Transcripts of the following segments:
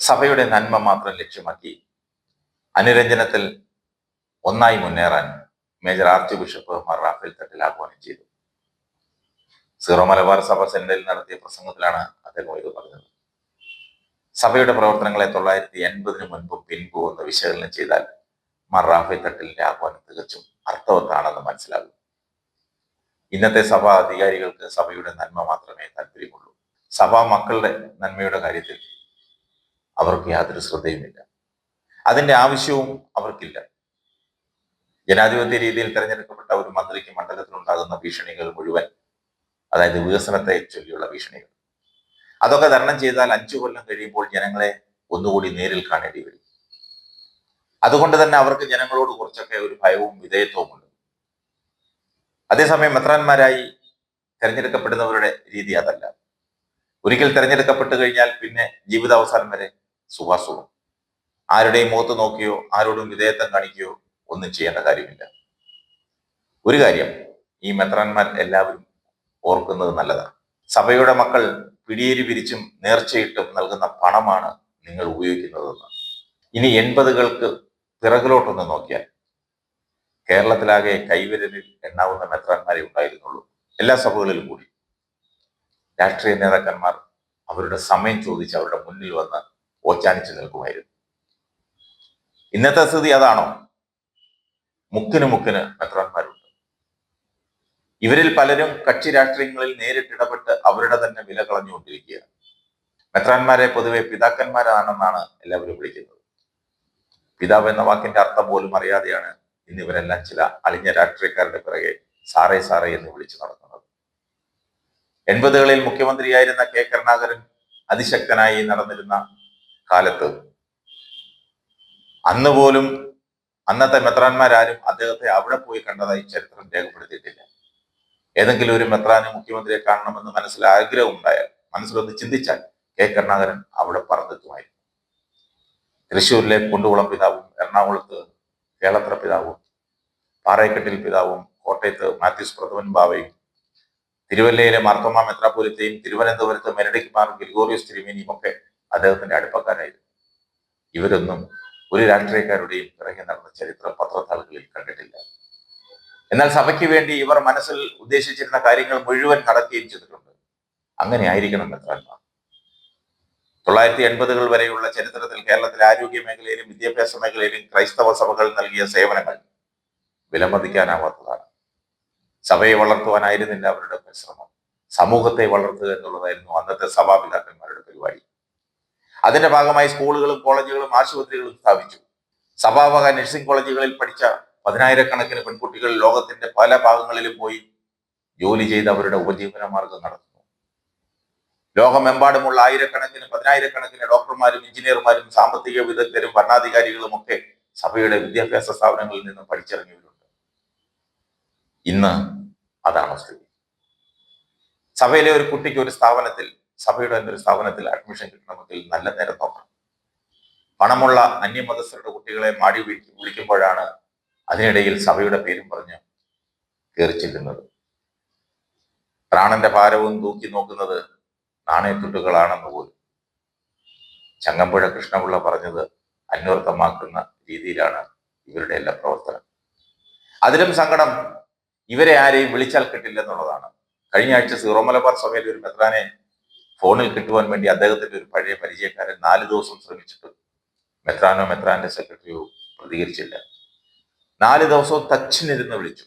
സഭയുടെ നന്മ മാത്രം ലക്ഷ്യമാക്കി അനുരഞ്ജനത്തിൽ ഒന്നായി മുന്നേറാൻ major archbishop Mar Raphael Thattil ആഹ്വാനം ചെയ്തു. സീറോ മലബാർ സഭ സെന്ററിൽ നടത്തിയ പ്രസംഗത്തിലാണ് അദ്ദേഹം ഇത് പറഞ്ഞത്. സഭയുടെ പ്രവർത്തനങ്ങളെ തൊള്ളായിരത്തി എൺപതിന് മുൻപും പിൻപും എന്ന് വിശകലനം ചെയ്താൽ മാർ റാഫേൽ തട്ടിലിന്റെ ആഹ്വാനം തികച്ചും അർത്ഥവത്താണെന്ന് മനസ്സിലാകും. ഇന്നത്തെ സഭാ അധികാരികൾക്ക് സഭയുടെ നന്മ മാത്രമേ താല്പര്യമുള്ളൂ സഭാ മക്കളുടെ നന്മയുടെ കാര്യത്തിൽ അവർക്ക് യാതൊരു ശ്രദ്ധയുമില്ല. അതിന്റെ ആവശ്യവും അവർക്കില്ല. ജനാധിപത്യ രീതിയിൽ തെരഞ്ഞെടുക്കപ്പെട്ട ഒരു മന്ത്രിക്ക് മണ്ഡലത്തിലുണ്ടാകുന്ന ഭീഷണികൾ മുഴുവൻ അതായത് വികസനത്തെ ചൊല്ലിയുള്ള ഭീഷണികൾ. അതൊക്കെ തരണം ചെയ്താൽ അഞ്ചു കൊല്ലം കഴിയുമ്പോൾ ജനങ്ങളെ ഒന്നുകൂടി നേരിൽ കാണേണ്ടി വരും. അതുകൊണ്ട് തന്നെ അവർക്ക് ജനങ്ങളോട് കുറച്ചൊക്കെ ഒരു ഭയവും വിധേയത്വവും ഉണ്ട് അതേസമയം മെത്രാന്മാരായി തെരഞ്ഞെടുക്കപ്പെടുന്നവരുടെ രീതി അതല്ല. ഒരിക്കൽ തെരഞ്ഞെടുക്കപ്പെട്ട് കഴിഞ്ഞാൽ പിന്നെ ജീവിതാവസാനം വരെ സുഖാസുഖം ആരുടെയും മുഖത്ത് നോക്കിയോ ആരോടും വിധേയത്വം കാണിക്കുകയോ ഒന്നും ചെയ്യേണ്ട കാര്യമില്ല. ഒരു കാര്യം ഈ മെത്രാന്മാർ എല്ലാവരും ഓർക്കുന്നത് നല്ലതാണ്. സഭയുടെ മക്കൾ പിടിയേരി പിരിച്ചും നേർച്ചയിട്ടും നൽകുന്ന പണമാണ് നിങ്ങൾ ഉപയോഗിക്കുന്നതെന്ന്. ഇനി എൺപതുകൾക്ക് പിറകിലോട്ടൊന്ന് നോക്കിയാൽ കേരളത്തിലാകെ കൈവിരലിൽ എണ്ണാവുന്ന മെത്രാന്മാരെ ഉണ്ടായിരുന്നുള്ളൂ. എല്ലാ സഭകളിലും കൂടി. രാഷ്ട്രീയ നേതാക്കന്മാർ അവരുടെ സമയം ചോദിച്ച് അവരുടെ മുന്നിൽ വന്ന് ഓച്ചാനിച്ച് നിൽക്കുമായിരുന്നു. ഇന്നത്തെ സ്ഥിതി അതാണോ? മുക്കിന് മുക്കിന് മെത്രാന്മാരുണ്ട്. ഇവരിൽ പലരും കക്ഷി രാഷ്ട്രീയങ്ങളിൽ നേരിട്ടിടപെട്ട് അവരുടെ തന്നെ വില കളഞ്ഞുകൊണ്ടിരിക്കുകയാണ്. മെത്രാന്മാരെ പൊതുവെ പിതാക്കന്മാരാണെന്നാണ് എല്ലാവരും വിളിക്കുന്നത്. പിതാവ് എന്ന വാക്കിന്റെ അർത്ഥം പോലും അറിയാതെയാണ് ഇന്ന് ഇവരെല്ലാം ചില അളിഞ്ഞ രാഷ്ട്രീയക്കാരുടെ പിറകെ സാറേ സാറേ എന്ന് വിളിച്ചു നടക്കുന്നത് എൺപതുകളിൽ മുഖ്യമന്ത്രിയായിരുന്ന കെ കരുണാകരൻ അതിശക്തനായി നടന്നിരുന്ന കാലത്ത് അന്ന് പോലും അന്നത്തെ മെത്രാന്മാരാരും അദ്ദേഹത്തെ അവിടെ പോയി കണ്ടതായി ചരിത്രം രേഖപ്പെടുത്തിയിട്ടില്ല. ഏതെങ്കിലും ഒരു മെത്രാന് മുഖ്യമന്ത്രിയെ കാണണമെന്ന് മനസ്സിൽ ആഗ്രഹം ഉണ്ടായാൽ മനസ്സിലൊന്ന് ചിന്തിച്ചാൽ കെ കരുണാകരൻ അവിടെ പറന്നെത്തുമായിരുന്നു തൃശ്ശൂരിലെ കുണ്ടുകുളം പിതാവും എറണാകുളത്ത് കേളത്ര പിതാവും പാറയക്കെട്ടിൽ പിതാവും കോട്ടയത്ത് മാത്യൂസ് പ്രഥമൻ ബാവയും തിരുവല്ലയിലെ മാർത്തോമ മെത്രാപൊലിത്തയും തിരുവനന്തപുരത്ത് മെരടിക് ഗിൽഗോറിയസ് തിരുമേനിയും ഒക്കെ അദ്ദേഹത്തിന്റെ അടുപ്പക്കാരായിരുന്നു ഇവരൊന്നും ഒരു രാഷ്ട്രീയക്കാരുടെയും പിറകെ നടന്ന ചരിത്രം പത്രത്താളുകളിൽ കണ്ടിട്ടില്ല. എന്നാൽ സഭയ്ക്ക് വേണ്ടി ഇവർ മനസ്സിൽ ഉദ്ദേശിച്ചിരുന്ന കാര്യങ്ങൾ മുഴുവൻ നടക്കുകയും ചെയ്തിട്ടുണ്ട്. അങ്ങനെ ആയിരിക്കണം മെത്രാന്മാർ. തൊള്ളായിരത്തി എൺപതുകൾ വരെയുള്ള ചരിത്രത്തിൽ കേരളത്തിലെ ആരോഗ്യ മേഖലയിലും വിദ്യാഭ്യാസ മേഖലയിലും ക്രൈസ്തവ സഭകൾ നൽകിയ സേവനങ്ങൾ വിലമതിക്കാനാവാത്തതാണ്. സഭയെ വളർത്തുവാനായിരുന്നില്ല അവരുടെ പരിശ്രമം. സമൂഹത്തെ വളർത്തുക എന്നുള്ളതായിരുന്നു അന്നത്തെ സഭാപിതാക്കന്മാരുടെ പരിപാടി. അതിന്റെ ഭാഗമായി സ്കൂളുകളും കോളേജുകളും ആശുപത്രികളും സ്ഥാപിച്ചു. സഭാവക നഴ്സിംഗ് കോളേജുകളിൽ പഠിച്ച പതിനായിരക്കണക്കിന് പെൺകുട്ടികൾ ലോകത്തിന്റെ പല ഭാഗങ്ങളിലും പോയി ജോലി ചെയ്ത് അവരുടെ ഉപജീവന മാർഗം നടത്തുന്നു. ലോകമെമ്പാടുമുള്ള ആയിരക്കണക്കിന് പതിനായിരക്കണക്കിന് ഡോക്ടർമാരും എഞ്ചിനീയർമാരും സാമ്പത്തിക വിദഗ്ധരും ഭരണാധികാരികളും ഒക്കെ സഭയുടെ വിദ്യാഭ്യാസ സ്ഥാപനങ്ങളിൽ നിന്നും പഠിച്ചിറങ്ങിയവരുണ്ട്. ഇന്ന് അതാണ് സ്ഥിതി. സഭയിലെ ഒരു കുട്ടിക്ക് ഒരു സ്ഥാപനത്തിൽ സഭയുടെ തന്നെ ഒരു സ്ഥാപനത്തിൽ അഡ്മിഷൻ കിട്ടണമെങ്കിൽ നല്ല നേരം നോക്കണം. പണമുള്ള അന്യമതസ്ഥരുടെ കുട്ടികളെ മാടി വിളി- വിളിക്കുമ്പോഴാണ് അതിനിടയിൽ സഭയുടെ പേരും പറഞ്ഞ് കയറി ചെല്ലുന്നത്. പ്രാണന്റെ ഭാരവും തൂക്കി നോക്കുന്നത് നാണയത്തുട്ടുകളാണെന്ന് പോലും. ചങ്ങമ്പുഴ കൃഷ്ണപിള്ള പറഞ്ഞത് അന്വർത്ഥമാക്കുന്ന രീതിയിലാണ് ഇവരുടെ എല്ലാ പ്രവർത്തനം. അതിലും സങ്കടം ഇവരെ ആരെയും വിളിച്ചാൽ കിട്ടില്ലെന്നുള്ളതാണ്. കഴിഞ്ഞ ആഴ്ച സീറോ മലബാർ സഭയിൽ ഒരു മെത്രാനെ ഫോണിൽ കിട്ടുവാൻ വേണ്ടി അദ്ദേഹത്തിന്റെ ഒരു പഴയ പരിചയക്കാരൻ നാല് ദിവസം ശ്രമിച്ചിട്ട് മെത്രാനോ മെത്രാന്റെ സെക്രട്ടറിയോ പ്രതികരിച്ചില്ല. നാല് ദിവസവും തച്ചിനിരുന്ന് വിളിച്ചു.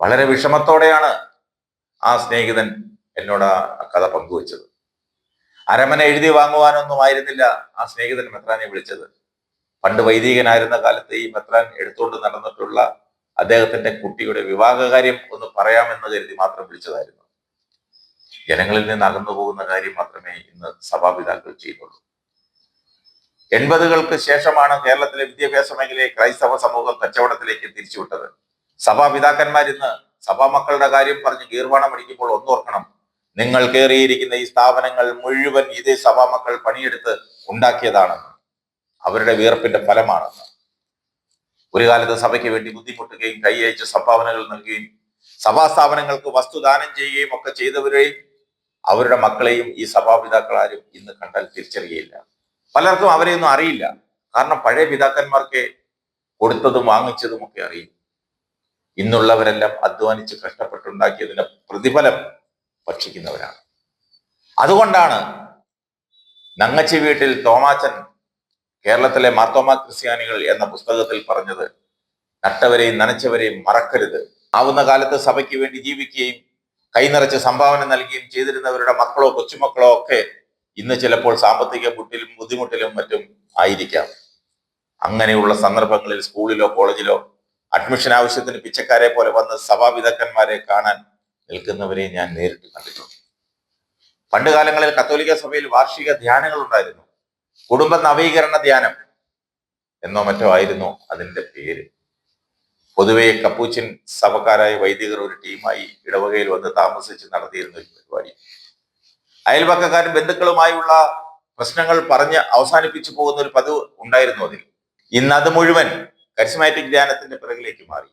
വളരെ വിഷമത്തോടെയാണ് ആ സ്നേഹിതൻ എന്നോട് ആ കഥ പങ്കുവച്ചത്. അരമന എഴുതി വാങ്ങുവാനൊന്നും ആയിരുന്നില്ല ആ സ്നേഹിതൻ മെത്രാനെ വിളിച്ചത്. പണ്ട് വൈദികനായിരുന്ന കാലത്ത് ഈ മെത്രാൻ എടുത്തുകൊണ്ട് നടന്നിട്ടുള്ള അദ്ദേഹത്തിന്റെ കുട്ടിയുടെ വിവാഹകാര്യം ഒന്ന് പറയാമെന്ന് കരുതി മാത്രം വിളിച്ചതായിരുന്നു. ജനങ്ങളിൽ നിന്ന് അകന്നു പോകുന്ന കാര്യം മാത്രമേ ഇന്ന് സഭാപിതാക്കൾ ചെയ്യുന്നുള്ളൂ. എൺപതുകൾക്ക് ശേഷമാണ് കേരളത്തിലെ വിദ്യാഭ്യാസ മേഖലയെ ക്രൈസ്തവ സമൂഹം കച്ചവടത്തിലേക്ക് തിരിച്ചുവിട്ടത്. സഭാപിതാക്കന്മാർ ഇന്ന് സഭാമക്കളുടെ കാര്യം പറഞ്ഞ് ഗീർവാണം അടിക്കുമ്പോൾ ഒന്നോർക്കണം. നിങ്ങൾ കയറിയിരിക്കുന്ന ഈ സ്ഥാപനങ്ങൾ മുഴുവൻ ഇതേ സഭാമക്കൾ പണിയെടുത്ത് ഉണ്ടാക്കിയതാണെന്ന് അവരുടെ വിയർപ്പിന്റെ ഫലമാണെന്ന്. ഒരു കാലത്ത് സഭയ്ക്ക് വേണ്ടി ബുദ്ധിമുട്ടുകയും കൈയച്ച് സംഭാവനകൾ നൽകുകയും സഭാ സ്ഥാപനങ്ങൾക്ക് വസ്തുദാനം ചെയ്യുകയും ഒക്കെ ചെയ്തവരെയും അവരുടെ മക്കളെയും ഈ സഭാപിതാക്കളാരും ഇന്ന് കണ്ടാൽ തിരിച്ചറിയയില്ല. പലർക്കും അവരെയൊന്നും അറിയില്ല. കാരണം പഴയ പിതാക്കന്മാർക്ക് കൊടുത്തതും വാങ്ങിച്ചതും ഒക്കെ അറിയും ഇന്നുള്ളവരെല്ലാം അധ്വാനിച്ച് കഷ്ടപ്പെട്ടുണ്ടാക്കിയതിന്റെ പ്രതിഫലം ഭക്ഷിക്കുന്നവരാണ്. അതുകൊണ്ടാണ് നങ്ങച്ചി വീട്ടിൽ തോമാച്ചൻ കേരളത്തിലെ മാർത്തോമാ ക്രിസ്ത്യാനികൾ എന്ന പുസ്തകത്തിൽ പറഞ്ഞത് നട്ടവരെയും നനച്ചവരെയും മറക്കരുത്. ആവുന്ന കാലത്ത് സഭയ്ക്ക് വേണ്ടി ജീവിക്കുകയും കൈനിറച്ച് സംഭാവന നൽകുകയും ചെയ്തിരുന്നവരുടെ മക്കളോ കൊച്ചുമക്കളോ ഒക്കെ ഇന്ന് ചിലപ്പോൾ സാമ്പത്തിക ബുദ്ധിലും ബുദ്ധിമുട്ടിലും മറ്റും ആയിരിക്കാം. അങ്ങനെയുള്ള സന്ദർഭങ്ങളിൽ സ്കൂളിലോ കോളേജിലോ അഡ്മിഷൻ ആവശ്യത്തിന് പിച്ചക്കാരെ പോലെ വന്ന് സഭാപിതാക്കന്മാരെ കാണാൻ നിൽക്കുന്നവരെ ഞാൻ നേരിട്ട് കണ്ടിട്ടുണ്ട്. പണ്ട് കാലങ്ങളിൽ കത്തോലിക്ക സഭയിൽ വാർഷിക ധ്യാനങ്ങൾ ഉണ്ടായിരുന്നു. കുടുംബ നവീകരണ ധ്യാനം എന്നോ മറ്റോ ആയിരുന്നു അതിന്റെ പേര്. പൊതുവെ കപ്പൂച്ചിൻ സഭക്കാരായ വൈദികർ ഒരു ടീമായി ഇടവകയിൽ വന്ന് താമസിച്ച് നടത്തിയിരുന്ന ഒരു പരിപാടി. അയൽപക്കക്കാരും ബന്ധുക്കളുമായുള്ള പ്രശ്നങ്ങൾ പറഞ്ഞ് അവസാനിപ്പിച്ചു പോകുന്ന ഒരു പതിവ് ഉണ്ടായിരുന്നു അതിൽ. ഇന്ന് അത് മുഴുവൻ കരിസ്മാറ്റിക് ധ്യാനത്തിന്റെ പിറകിലേക്ക് മാറി.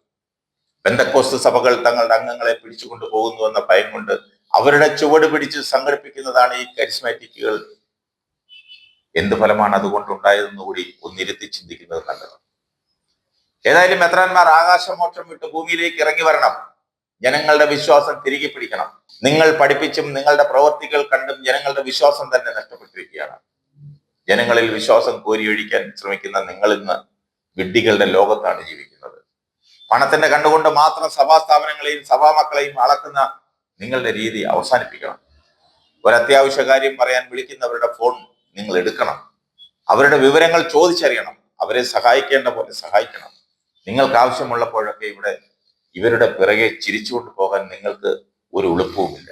ബന്ധക്കോസ്റ്റ് സഭകൾ തങ്ങളുടെ അംഗങ്ങളെ പിടിച്ചുകൊണ്ടു പോകുന്നു എന്ന ഭയം കൊണ്ട് അവരുടെ ചുവട് പിടിച്ച് സംഘടിപ്പിക്കുന്നതാണ് ഈ കരിസ്മാറ്റിക്കുകൾ. എന്ത് ഫലമാണ് അതുകൊണ്ടുണ്ടായതെന്ന് കൂടി ഒന്നിരുത്തി ചിന്തിക്കുന്നത് നല്ലത് ഏതായാലും മെത്രാന്മാർ ആകാശമോക്ഷം വിട്ട് ഭൂമിയിലേക്ക് ഇറങ്ങി വരണം. ജനങ്ങളുടെ വിശ്വാസം തിരികെ പിടിക്കണം. നിങ്ങൾ പഠിപ്പിച്ചും നിങ്ങളുടെ പ്രവർത്തികൾ കണ്ടും ജനങ്ങളുടെ വിശ്വാസം തന്നെ നഷ്ടപ്പെട്ടിരിക്കുകയാണ്. ജനങ്ങളിൽ വിശ്വാസം കോരിയൊഴിക്കാൻ ശ്രമിക്കുന്ന നിങ്ങൾ ഇന്ന് വിഡ്ഢികളുടെ ലോകത്താണ് ജീവിക്കുന്നത്. പണത്തിന്റെ കണ്ടുകൊണ്ട് മാത്രം സഭാ സ്ഥാപനങ്ങളെയും സഭാ മക്കളെയും അളക്കുന്ന നിങ്ങളുടെ രീതി അവസാനിപ്പിക്കണം. ഒരു അത്യാവശ്യ കാര്യം പറയാൻ വിളിക്കുന്നവരുടെ ഫോൺ നിങ്ങൾ എടുക്കണം. അവരുടെ വിവരങ്ങൾ ചോദിച്ചറിയണം. അവരെ സഹായിക്കേണ്ട പോലെ സഹായിക്കണം. നിങ്ങൾക്ക് ആവശ്യമുള്ളപ്പോഴൊക്കെ ഇവിടെ ഇവരുടെ പിറകെ ചിരിച്ചുകൊണ്ട് പോകാൻ നിങ്ങൾക്ക് ഒരു എളുപ്പവുമില്ല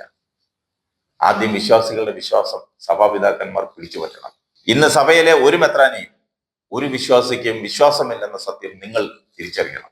ആദ്യം വിശ്വാസികളുടെ വിശ്വാസം സഭാപിതാക്കന്മാർ പിടിച്ചു പറ്റണം. ഇന്ന് സഭയിലെ ഒരു മെത്രാനെയും ഒരു വിശ്വാസിക്കും വിശ്വാസമില്ലെന്ന സത്യം നിങ്ങൾ തിരിച്ചറിയണം.